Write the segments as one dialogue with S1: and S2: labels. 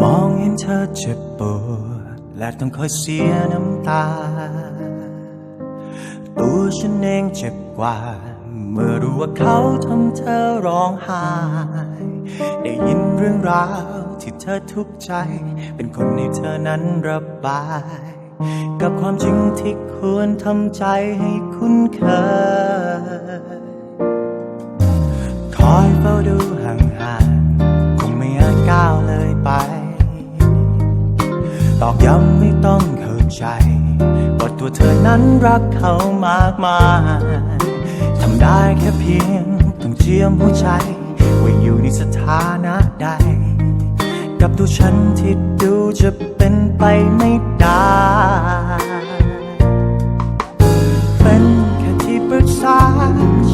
S1: มองเห็นเธอเจ็บปวด และต้องคอยเสียน้ำตา ตัวฉันเองเจ็บกว่า เมื่อรู้ว่าเขาทำเธอร้องไห้ ได้ยินเรื่องราวที่เธอทุกข์ใจ เป็นคนในเธอนั้นระบาย กับความจริงที่ควรทำใจให้คุ้นเคย ตัวเธอนั้นรักเขามากมายทำได้แค่เพียงต้องเจียมหัวใจว่าอยู่ในสถานะใด กับตัวฉันที่ดูจะเป็นไปไม่ได้ เป็นแค่ที่ปรึกษา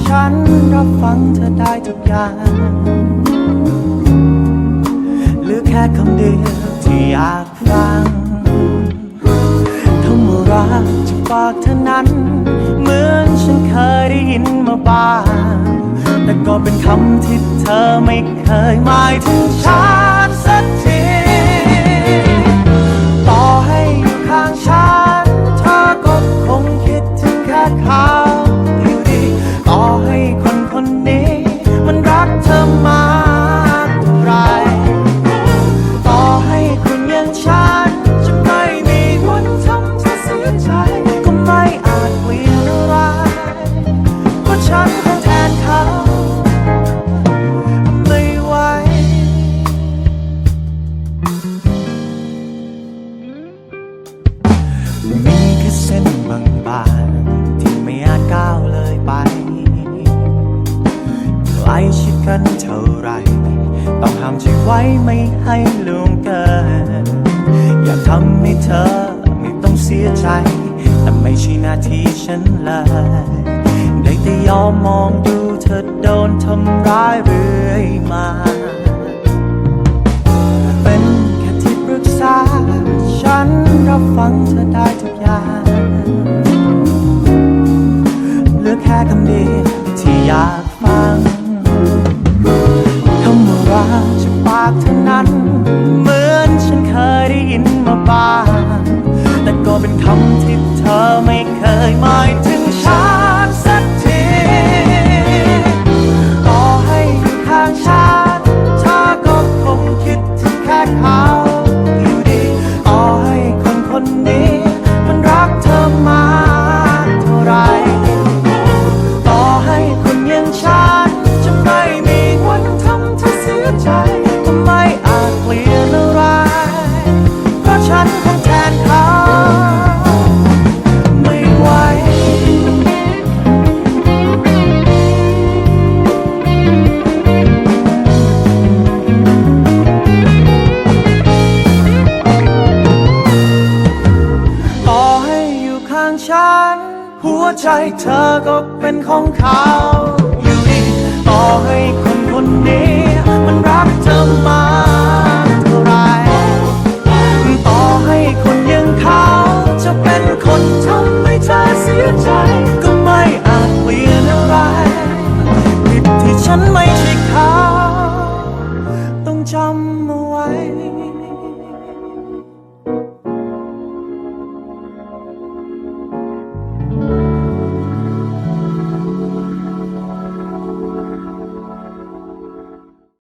S1: ฉันรับฟังเธอได้ทุกอย่างหลือแค่คำเดียวที่อยาก ปากเท่านั้น เหมือนฉันเคยได้ยินมาบ้าง แต่ก็เป็นคำที่เธอไม่เคยหมายถึงฉัน ไว้ไม่ให้ลวงเกิน อยากทำให้เธอไม่ต้องเสียใจ แต่ไม่ใช่หน้าที่ฉันเลย ได้แต่ยอมมอง มาบ้าง แต่ก็เป็นคำที่เธอไม่เคยหมายถึง ฉัน หัวใจเธอก็เป็นของเขาอยู่ดีต่อให้คนคนนี้ มันรักเธอมาเท่าไรต่อให้คนยังเขาจะเป็นคนทำให้เธอเสียใจ ก็ไม่อาจเปลี่ยนอะไรผิดที่ฉันไม่ใช่เขาต้องจำเอาไว้